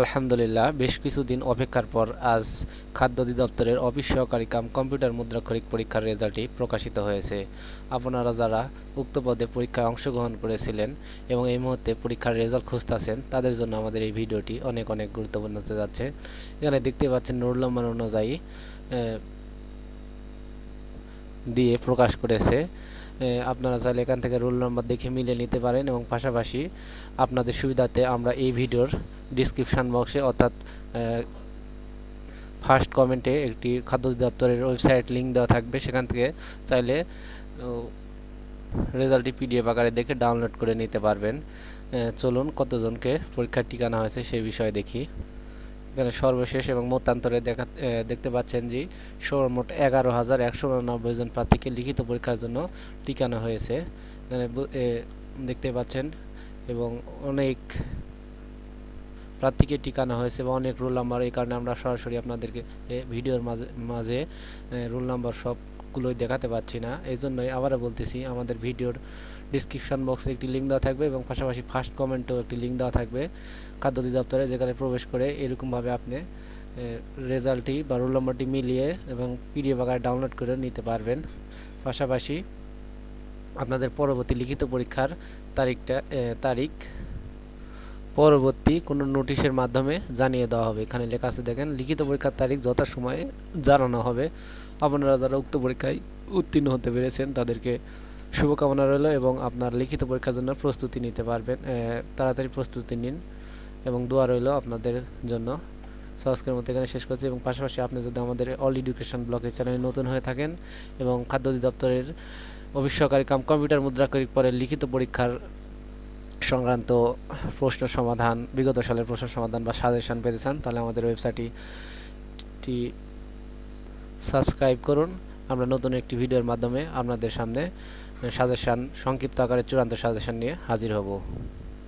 আলহামদুলিল্লাহ, বেশ কিছুদিন অপেক্ষার পর আজ খাদ্য অধিদপ্তরের অফিস সহকারী কাম কম্পিউটার মুদ্রাক্ষরিক পরীক্ষার রেজাল্টটি প্রকাশিত হয়েছে। আপনারা যারা উক্ত পদে পরীক্ষায় অংশগ্রহণ করেছিলেন এবং এই মুহূর্তে পরীক্ষার রেজাল্ট খুঁজতেছেন, তাদের জন্য আমাদের এই ভিডিওটি অনেক অনেক গুরুত্বপূর্ণ হতে যাচ্ছে। এখানে দেখতে পাচ্ছেন রোল নম্বর অনুযায়ী দিয়ে প্রকাশ করেছে। আপনারা চাইলে এখান থেকে রোল নাম্বার দেখে মিলে নিতে পারেন এবং পাশাপাশি আপনাদের সুবিধাতে আমরা এই ভিডিওর ডিসক্রিপশান বক্সে অর্থাৎ ফার্স্ট কমেন্টে একটি খাদ্য দপ্তরের ওয়েবসাইট লিংক দেওয়া থাকবে। সেখান থেকে চাইলে রেজাল্টটি পিডিএফ আকারে দেখে ডাউনলোড করে নিতে পারবেন। চলুন কতজনকে পরীক্ষার ঠিকানা হয়েছে সেই বিষয়ে দেখি। এখানে সর্বশেষ এবং মতান্তরে দেখা দেখতে পাচ্ছেন যে, সর্বমোট এগারো হাজার একশো উননব্বই জন প্রার্থীকে লিখিত পরীক্ষার জন্য টিকানো হয়েছে। এখানে দেখতে পাচ্ছেন এবং অনেক প্রার্থীকে টিকানো হয়েছে এবং অনেক রোল নাম্বার, এই কারণে আমরা সরাসরি আপনাদেরকে ভিডিওর মাঝে মাঝে রোল নাম্বার সবগুলোই দেখাতে পারছি না। এই জন্যই আবারও বলতেছি, আমাদের ভিডিওর ডিসক্রিপশন বক্সে একটি লিঙ্ক দেওয়া থাকবে এবং পাশাপাশি ফার্স্ট কমেন্টেও একটি লিঙ্ক দেওয়া থাকবে খাদ্য অধিদপ্তরে যেখানে প্রবেশ করে এরকমভাবে আপনি রেজাল্টটি বা রোল নম্বরটি মিলিয়ে এবং পিডিএফ আকারে ডাউনলোড করে নিতে পারবেন। পাশাপাশি আপনাদের পরবর্তী লিখিত পরীক্ষার তারিখটা তারিখ পরবর্তী কোনো নোটিশের মাধ্যমে জানিয়ে দেওয়া হবে। এখানে লেখা আছে, দেখেন, লিখিত পরীক্ষার তারিখ যথাসময়ে জানানো হবে। আপনারা যারা উক্ত পরীক্ষায় উত্তীর্ণ হতে পেরেছেন, তাদেরকে শুভকামনা রইল এবং আপনার লিখিত পরীক্ষার জন্য প্রস্তুতি নিতে পারবেন। তাড়াতাড়ি প্রস্তুতি নিন এবং দোয়া রইল আপনাদের জন্য। সো আজকের মতো এখানে শেষ করছি এবং পাশাপাশি আপনি যদি আমাদের অল এডুকেশন ব্লগের চ্যানেলে নতুন হয়ে থাকেন এবং খাদ্য অধিদপ্তরের অফিস কাম কম্পিউটার মুদ্রাক্ষরিক পরে লিখিত পরীক্ষার সংক্রান্ত প্রশ্ন সমাধান, বিগত সালের প্রশ্ন সমাধান বা সাজেশন পেতে চান, তাহলে আমাদের ওয়েবসাইটটি সাবস্ক্রাইব করুন। আমরা নতুন একটি ভিডিওর মাধ্যমে আপনাদের সামনে সাজেশান, সংক্ষিপ্ত আকারে চূড়ান্ত সাজেশান নিয়ে হাজির হব।